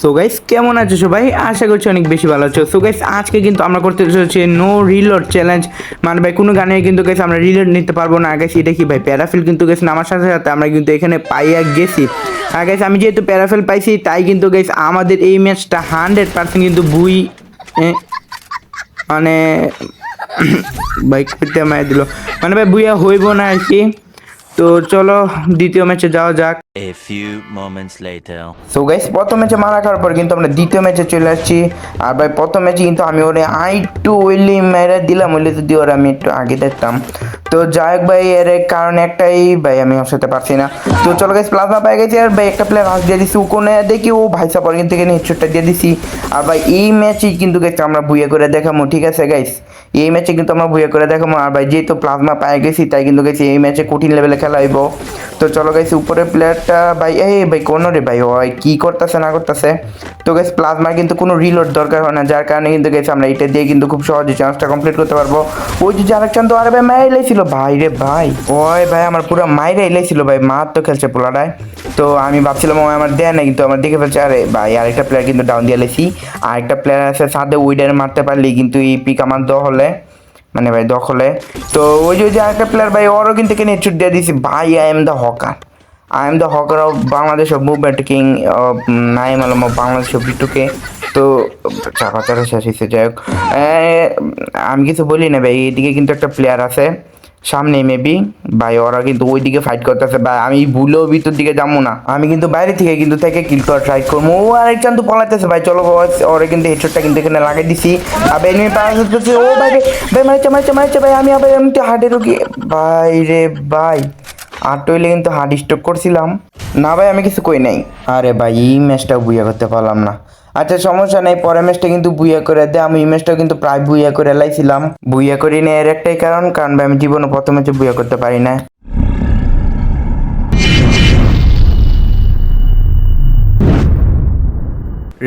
So guys কেমন আছো সবাই? আশা করছি অনেক বেশি ভালো আছো। সো গাইস আজকে কিন্তু আমরা করতে চলেছি নো রিলোড চ্যালেঞ্জ মানে ভাই, কোনো গানে কিন্তু গাইস আমরা রিলোড নিতে পারব না। গাইস এটা কি ভাই প্যারাফিল কিন্তু গেছে আমার সাথে সাথে আমরা কিন্তু এখানে পাইয়া গেছি। আর গাইস আমি যেহেতু প্যারাফিল পাইছি, তাই কিন্তু গাইস আমাদের এই ম্যাচটা হান্ড্রেড পার্সেন্ট কিন্তু বুই মানে মায় দিল। মানে ভাই বুইয়া হইব না আর কি। তো চলো দ্বিতীয় ম্যাচে যাওয়া যাক। A few moments later. So guys প্রথম ম্যাচে মারা খাওয়ার পর কিন্তু আমরা দ্বিতীয় ম্যাচে চলে আসছি। আর ভাই প্রথম ম্যাচে কিন্তু আমি ওরে আই টু ওইলি মেরে দিলাম ওইলি যদি ওরা আমি একটু আগে দেখতাম। তো যাই হোক ভাই এর কারণ একটাই ভাই আমি ওর সাথে পারছি না। তো চলো গাইস প্লাজমা পেয়ে গেছি আর ভাই একটা প্লেয়ার হাস দিয়ে দিছি উকোনে। দেখি ও ভাই সাপর কিন্তু এখানে হেডশটটা দিয়ে দিছি। আর ভাই এই ম্যাচেই কিন্তু গেছে আমরা বুয়ে করে দেখামো ঠিক আছে গাইস এই ম্যাচে কিন্তু আমরা বুয়ে করে দেখাবো আর ভাই, যেহেতু প্লাজমা পেয়ে গেছি, তাই কিন্তু গেছি এই ম্যাচে কঠিন লেভেলে খেলা হইব। তো চলো গেছি উপরে প্লেয়ারটা ভাই, এই, ভাই, কোন রে, ভাই, ওই, কী করতেছে, না করতেছে? তো গাইস প্লাজমার কিন্তু কোনো রিলোড দরকার হয় না, যার কারণে কিন্তু গেছি আমরা এটা দিয়ে কিন্তু খুব সহজে চান্সটা কমপ্লিট করতে পারব। ওই যে আরেকজন তো আরে ভাই, মাইরে এলেছিল ভাই রে, ভাই, ওই, ভাই, আমার পুরো মাইরে এলেছিল ভাই মার তো খেলছে পোলাটায়। তো আমি ভাবছিলাম ও আমার দেয় না কিন্তু আমার দেখে ফেলছে, আরে ভাই, আরেকটা প্লেয়ার কিন্তু ডাউন দিয়ে লেছি আরেকটা প্লেয়ার আছে সাথে উইডারে মারতে পারলি কিন্তু এই পিক আমার দ হলে। মানে ভাই, দখলে। তো ওই যে যে আরেকটা প্লেয়ার ভাই, ওরও কিন্তু এখানে ছুট দিয়ে দিয়েছি। ভাই I am the hawker I am the hawker of Bangladesh of movement king of Naim Alam of Bangladesh of বিটুকে তো চাপা চাপা শেষ হয়েছে, যাই হোক। আমি কিছু বলি না ভাই, এদিকে কিন্তু একটা প্লেয়ার আছে। সামনে মেবি ভাই, ওরা কিন্তু ওই দিকে ফাইট করতেছে, ভাই, আমি ভুলেও ভিতর দিকে যাব না। আমি কিন্তু বাইরে থেকে কিন্তু থেকে কিল করা ট্রাই করব। ও আরেকজন তো পলাইতেছে, ভাই, চলো ওরা কিন্তু হেডশটটা কিন্তু এখানে লাগাই দিছি। আর যাচ্ছে ও, ভাই ভাই মারছে মারছে মারছে ভাই, আমি আবার এমনি হাটে ঢুকি ভাই রে, ভাই। আর টইলে কিন্তু হার্ড স্টক করছিলাম। না ভাই, আমি কিছু কই নাই। আরে ভাই, এই ম্যাচটা বুইয়া করতে পারলাম না। আচ্ছা সমস্যা নেই, পরের ম্যাচটা কিন্তু বুইয়া করে দেয় আমি এই ম্যাচটা কিন্তু প্রায় বুইয়া করে লাইছিলাম। বুইয়া করি না এর একটাই কারণ কারণ ভাই, আমি জীবনে প্রথম ম্যাচে বুইয়া করতে পারি না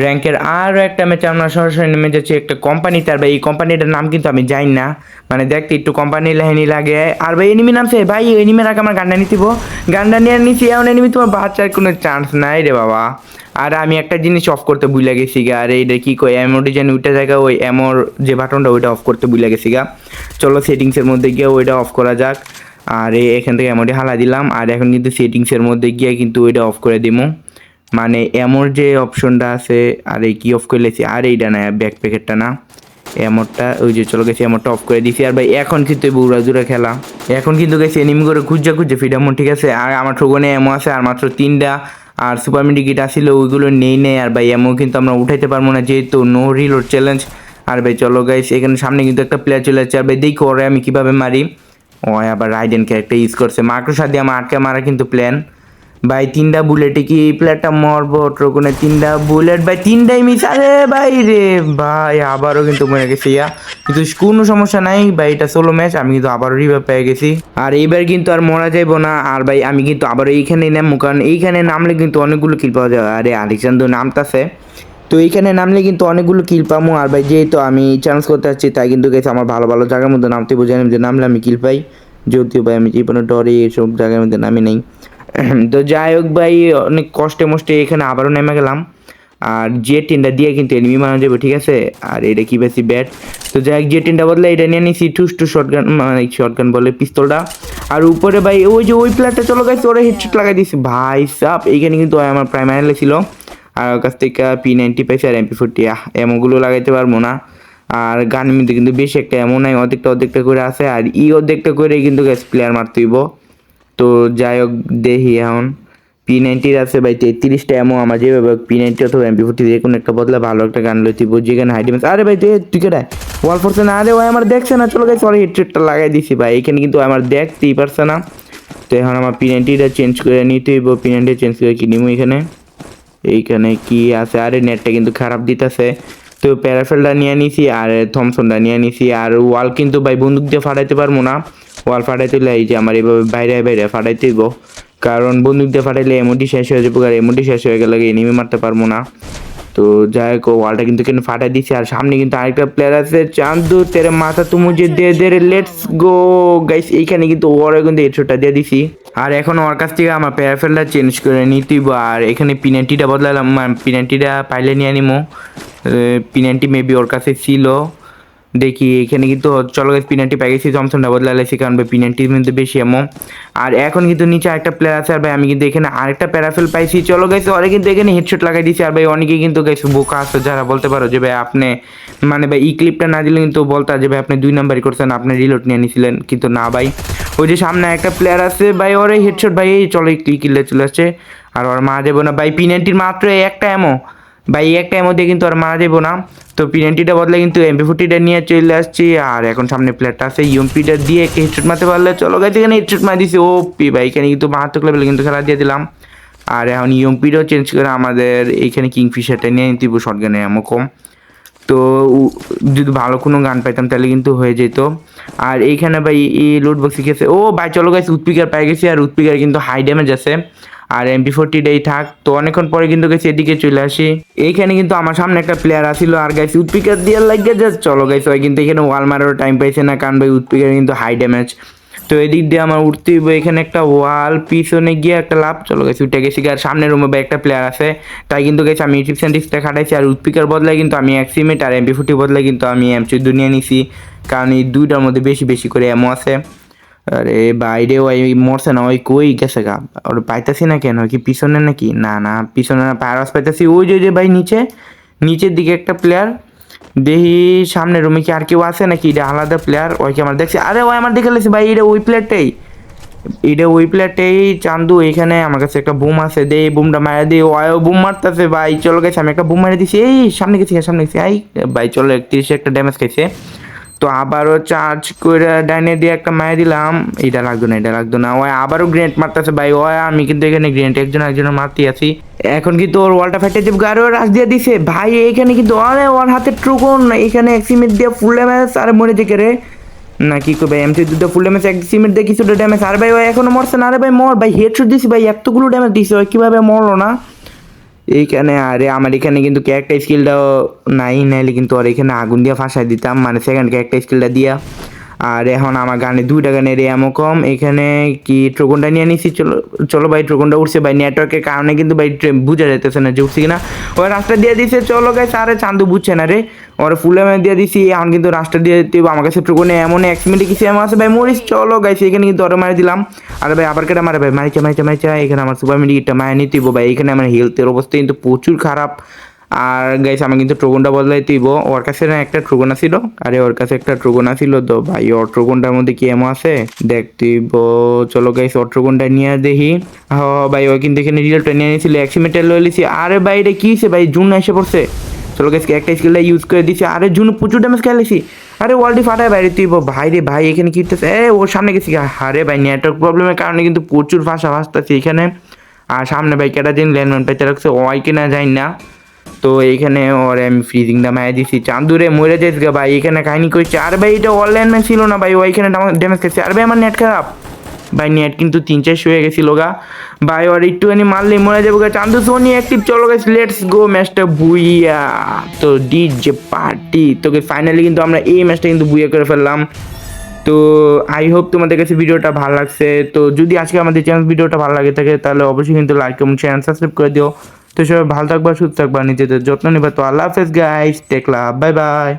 র্যাঙ্কের আরও একটা ম্যাচে আমরা সরাসরি নেমে যাচ্ছি একটা কোম্পানি তার ভাই, এই কোম্পানিটার নাম কিন্তু আমি জানি না। মানে দেখতে একটু কোম্পানি লাইনি লাগে। আর ভাই এনিমি নামছে ভাই এনিমির আগে আমার গান্ডা নিতিব গান্ডা নিয়ে নিছি এমন এনিমি তোমার বাচ্চার কোনো চান্স নাই রে বাবা। আর আমি একটা জিনিস অফ করতে ভুলে গেছি গা। আর এইটা কি কই এমওটি যেন ওইটা জায়গা ওই এমোর যে বাটনটা ওইটা অফ করতে ভুলে গেছি গা। চলো সেটিংসের মধ্যে গিয়ে ওইটা অফ করা যাক। আর, এখান থেকে এমওটি হালা দিলাম। আর এখন কিন্তু সেটিংসের মধ্যে গিয়ে কিন্তু ওইটা অফ করে দিমু। মানে এমর যে অপশনটা আছে, আর এই কি অফ করে লেছি, আর এইটা না ব্যাক প্যাকেটটা না। এমরটা, ওই যে চলে গেছে, এমরটা অফ করে দিছি। আর ভাই, এখন কিন্তু বুড়া জুড়ে খেলা। এখন কিন্তু গেছে এনিমি করে খুঁজে খুঁজে ফিডামন ঠিক আছে? আর আমার ঠোকনে এমো আছে, আর মাত্র তিনটা। আর সুপার মিডিকিট আসছিল ওইগুলো নেই নেই। আর ভাই এমও কিন্তু আমরা উঠাইতে পারব না, যেহেতু নো রিলোড চ্যালেঞ্জ আর ভাই, চলো গাইস এখানে সামনে কিন্তু একটা প্লেয়ার চলে যাচ্ছে। আর ভাই, দেখি ওরে আমি কীভাবে মারি। ও আবার রাইডেন ক্যারেক্টার ইউজ করছে। মাকড়সা দিয়ে আমার আটকে মারা কিন্তু প্ল্যান ভাই, তিনটা বুলেটে কি এই প্লেয়ারটা মরবো? ট্রোকনে তিনটা বুলেট। ভাই, তিনটাই মিস আরে ভাই রে ভাই, আবারও কিন্তু মরে গেছি, ইয়া। কিন্তু কোনো সমস্যা নাই। ভাই, এটা সোলো ম্যাচ আমি কিন্তু আবারও রিভাইভ পেয়ে গেছি। আর এইবার কিন্তু আর মরা যাইবো না। আর ভাই, আমি কিন্তু আবার এইখানে নামবো। কারণ এইখানে নামলে কিন্তু অনেকগুলো কিল পাওয়া যায়। আরে, আলেকজান্দ্র নামতাছে। তো এইখানে নামলে কিন্তু অনেকগুলো কিল পাবো আর ভাই, যেহেতু আমি চান্স করতে যাচ্ছি তাই কিন্তু গেছে আমার ভালো ভালো জায়গার মধ্যে নামতে। বোঝাই যে নামলে আমি কিল পাই। যদিও ভাই, আমি জীবনে ডরে এইসব জায়গার মধ্যে নামি নেই। তো যাই হোক ভাই, অনেক কষ্টে মষ্টে এখানে আবারও নেমে গেলাম। আর যে টিনটা দিয়ে কিন্তু এনিমি মারা যাবে, ঠিক আছে? আর এটা কি বেশি ব্যাট তো যাই হোক যে টিনটা বদলে এটা নিয়ে নিছি টুস টু শর্টগান মানে শর্টগান বলে পিস্তলটা আর উপরে ভাই, ওই যে ওই প্লেয়ারটা চলো গেছে ওরা হেডশট লাগাই দিয়েছে ভাই সাপ, এইখানে কিন্তু আমার প্রাইমারি ছিল। আর ওর কাছ থেকে পি নাইনটি পাইছে আর এমপি ফোরটি এমওগুলো লাগাইতে পারব না। আর গানের মধ্যে কিন্তু বেশি একটা এমন নাই, অর্ধেকটা অর্ধেকটা করে আছে। আর ই অর্ধেকটা করে কিন্তু গ্যাস প্লেয়ার মারতে হইব। তো যাই হোক, দেখি এখন। পি নাইনটির আছে ভাই তেত্রিশটা এমন আমার যেভাবে পি নাইনটি অথবা এমপি ফোর্টি যে কোনো একটা বদলা ভালো একটা গান লইতে যেখানে হাইডিমেন্স আরে ভাই, তুই কেটায় ওয়াল ফোর্সে না, আরে ওই আমার দেখছে না, চলো গেছে হেডসেটটা লাগাই দিছি ভাই, এখানে কিন্তু আমার দেখতেই পারছে না। তো এখন আমার পি নাইনটিটা চেঞ্জ করে নিতে হইব পি নাইনটি চেঞ্জ করে কি নিবো এখানে? এইখানে কি আছে? আরে নেটটা কিন্তু খারাপ দিতেছে। তো প্যারাফেলটা নিয়ে নিছি, আর থমসনটা নিয়ে নিছি, আর ওয়াল কিন্তু ভাই বন্দুক দিয়ে ফাটাইতে পারব না। ওয়াল ফাটাইতে হলে এই যে আমার এইভাবে বাইরে বাইরে ফাটাইতে হইব। কারণ বন্দুক দিয়ে ফাটাইলে এমনটি শেষ হয়ে যাব আর এমনটি শেষ হয়ে গেলে এনিমি মারতে পারব না। তো যাই হোক ওয়ালটা কিন্তু এখানে ফাটাই দিচ্ছে আর সামনে কিন্তু আরেকটা প্লেয়ার আছে, চান্দু, তেরে মাথা তুমি যে দে দে লেটস গো গাইস এইখানে কিন্তু ওরা কিন্তু হেডশটটা দিয়ে দিছি। আর এখন ওর কাছ থেকে আমার প্যারাফেলটা চেঞ্জ করে নিতেইব আর এখানে পিনান্টিটা বদলালাম পিনান্টিটা পাইলে নিয়ে নিমো। পিনান্টি মেবি ওর কাছে ছিল। দেখি, এখানে কিন্তু চলো গাইস পিনান্টি পাই গেছি জমসনটা বদলাইছি কারণ ভাই পিনান্টির মধ্যে বেশি এমো আর এখন কিন্তু নিচে আরেকটা প্লেয়ার আছে, আর ভাই আমি কিন্তু এখানে আরেকটা প্যারাফেল পাইছি। চলো গাইস ওরা কিন্তু এখানে হেডশট লাগাই দিয়েছি আর ভাই অনেকেই কিন্তু গাইস বোকা আছে, যারা বলতে পারো যে ভাই আপনি মানে ভাই এই ক্লিপটা না দিলে কিন্তু বলতা যে ভাই আপনি দুই নাম্বারই করছেন, আপনি রিলোড নিয়ে নিয়েছিলেন কিন্তু না ভাই। ওই যে সামনে একটা প্লেয়ার আছে, ভাই ওরে হেডশট ভাই এই চলো ক্লিক কিলে চলে আসছে। আর ওর মা দেবো না, ভাই পিনান্টির মাত্র একটা এমো ভাই, এই একটা এমো দিয়ে কিন্তু আর মারা যাব না। তো পিএনটিটা বদলে কিন্তু এমপি ফোর্টিটা নিয়ে চলে আসছি। আর এখন সামনে প্লেয়ারটা আছে ইউএমপিটা দিয়ে একটা হেডশট মারতে পারলে? চলো গাইছে এখানে হেডশট মার দিছি। ও পি ভাই, এখানে কিন্তু মারাত্মক লেভেলে কিন্তু খেলা দিয়ে দিলাম। আর এখন ইউএমপিটাও চেঞ্জ করে আমাদের এইখানে কিংফিশারটা নিয়ে নিতে শর্ট গানে এমন কম তো যদি ভালো কোনো গান পাইতাম তাহলে কিন্তু হয়ে যেত। আর এইখানে ভাই, এই লোড বক্স শিখেছে ও ভাই, চলো গাইছে উৎপিকার পাই গেছি। আর উৎপিকার কিন্তু হাই ড্যামেজ আছে। আর এমপি ফোরটিটাই থাক, তো অনেকক্ষণ পরে কিন্তু গেছি এদিকে চলে আসি। এইখানে কিন্তু আমার সামনে একটা প্লেয়ার আসিল আর গাইছি উৎপিকার দিয়ে লাগে যে চলো গাইছে ওই কিন্তু এখানে ওয়াল মারারও টাইম পাইছে না, কারণ ভাই উৎপিকার কিন্তু হাই ড্যামেজ তো এদিক দিয়ে আমার উঠতে হইবো, এখানে একটা ওয়াল পিছনে গিয়ে একটা লাভ চলো গেছি উঠে গেছি। আর সামনের রুমে ভাই একটা প্লেয়ার আছে, তাই কিন্তু গেছি আমি অ্যান্ড টিপসটা খাটাইছি আর উৎপিকার বদলায় কিন্তু আমি এক্সিমেট আর এমপি ফুটি বদলায় কিন্তু আমি এম চোদ্দ নিয়ে নিছি, কারণ এই দুইটার মধ্যে বেশি বেশি করে এমও আছে। আরে বাইরে ওই মরছে না, ওই কই গেছে গা? ওর পাইতাছি না কেন? কি পিছনে নাকি? না না, পিছনে না পায়ারস পাইতাছি। ওই যে ভাই নিচে, নিচের দিকে একটা প্লেয়ার দেখি সামনে রুমে কি আর কেউ আছে নাকি? এটা আলাদা প্লেয়ার ওই কি আমার দেখছি। আরে, ওই আমার দেখে লেছি ভাই, এটা ওই প্লেয়ারটাই এটা ওই প্লেয়ারটাই চান্দু, এখানে আমার কাছে একটা বুম আছে। দে, এই বুমটা মারা দিয়ে ও বুম মারতেছে ভাই, চলো গেছে। আমি একটা বুম মারা দিছি। এই, সামনে গেছি সামনে গেছি। আই ভাই, চলো একত্রিশে একটা ড্যামেজ খাইছে। তো আবারও চার্জ করে ডাইনে দিয়ে একটা মারা দিলাম। এটা লাগতো না এটা লাগতো না। ওই আবারও গ্রেনেড মারতেছে ভাই। ওই আমি কিন্তু এখানে গ্রেনেড একজন একজনের মারতে আছি। এখন কিন্তু ওর ওয়ালটা ফেটে যাবে গাড়িও রাজ দিয়ে দিছে। ভাই, এইখানে কিন্তু আরে ওর হাতে ট্রুকন এখানে এক সিমেন্ট দিয়ে ফুল ড্যামেজ আরে মরে যে রে। না, কি করবে এমসি দুটো ফুল ড্যামেজ এক সিমেন্ট দিয়ে কিছুটা ড্যামেজ আর ভাই ওই এখনও মরছে না। আরে ভাই, মর। ভাই হেডশট দিছি ভাই, এতগুলো ড্যামেজ দিছে। ওই কীভাবে মরলো না? এইখানে, আরে আমার এখানে কিন্তু ক্যারেক্টার স্কিলটাও নাই, নাইলে কিন্তু আর এখানে আগুন দিয়ে ফাঁসাই দিতাম। মানে সেকেন্ড ক্যারেক্টার স্কিলটা দিয়া। আর এখন আমার গানে দুইটা গানের এমও কম। এখানে কি ট্রোকনটা নিয়ে নিছি? চলো চলো ভাই, ট্রোকনটা উঠছে। ভাই নেটওয়ার্কের কারণে কিন্তু ভাই বুঝা যাইতেছে না যে উঠছে কিনা। ওই রাস্তা দিয়ে দিছে। চলো গাইছে আরে চান্দু বুঝছে না রে। ওর ফুল এমএ দিয়ে দিছি। এখন কিন্তু রাস্তা দিয়ে দিতে আমার কাছে ট্রোকনে এমন এক মিনিটে কিছু এমন আছে। ভাই, মরিস। চলো গাইছে এখানে কিন্তু ওরা মারি দিলাম। আর ভাই, আবার কেটে মারে ভাই। মারিচা মারিচা মারিচা এখানে আমার সুপার মিডিকেটটা মায়া নিতে হইবো। ভাই, এখানে আমার হেলথের অবস্থা কিন্তু প্রচুর খারাপ। আর গাইস আমি কিন্তু ট্রোগনটা বদলাই দিব। ওর কাছে না একটা ট্রোগনা ছিল আরে, ওর কাছে একটা ট্রোগনা ছিল তো ভাই, ওর ট্রোগনটার মধ্যে কি এমন আছে? দেখতেইব চলো গাইস ওর ট্রোগনটা নিয়ে দেখি। হ, ভাই ওই কিন্তু এখানে রিয়েলটা নিয়ে নিয়েছিল। অ্যাক্সিমিটার লয়ে লিছি আরে ভাই, এটা কি হয়েছে? ভাই জুন এসে পড়ছে। চলো গাইস একটা স্কিলটা ইউজ করে দিছি। আরে জুন প্রচুর ড্যামেজ খেলেছি। আরে ওয়ার্ল্ডই ফাটায় বাইরে তুই। ভাই রে ভাই, এখানে কি হইতেছে? এ, ওর সামনে গেছি আরে ভাই নেটওয়ার্ক প্রবলেমের কারণে কিন্তু প্রচুর ভাষা ভাসতেছি এখানে। আর সামনে ভাই, কেটা দিন ল্যান্ডম্যান পাইতে রাখছে? ওয়াই কিনা যাই না। তো এইখানে ওর আমি ফ্রিজিংটা মায়া দিছি। চান্দুরে মরে যাইস গা ভাই, এখানে কাহিনি করছে আর ভাই এটা অনলাইন ম্যাচ ছিল না ভাই, ওইখানে ড্যামেজ খেয়েছে। আর ভাই আমার নেট খারাপ। ভাই নেট কিন্তু তিন চারশো হয়ে গেছিল গা। ভাই ওর একটুখানি মারলেই মরে যাব গা। চান্দু সোনি অ্যাক্টিভ চলো গেছে লেটস গো ম্যাচটা বুইয়া। তো ডিজে পার্টি তোকে ফাইনালি কিন্তু আমরা এই ম্যাচটা কিন্তু বুইয়া করে ফেললাম। তো আই হোপ তোমাদের কাছে ভিডিওটা ভালো লাগছে। তো যদি আজকে আমাদের চ্যানেল ভিডিওটা ভালো লাগে থাকে, তাহলে অবশ্যই কিন্তু লাইক এবং চ্যানেল সাবস্ক্রাইব করে দিও। তো সবাই ভালো থাকবা, সুস্থ থাকবা, নিজেদের যত্ন নিবা। তো আল্লাহ হাফেজ গাইস টেকলা বাই বাই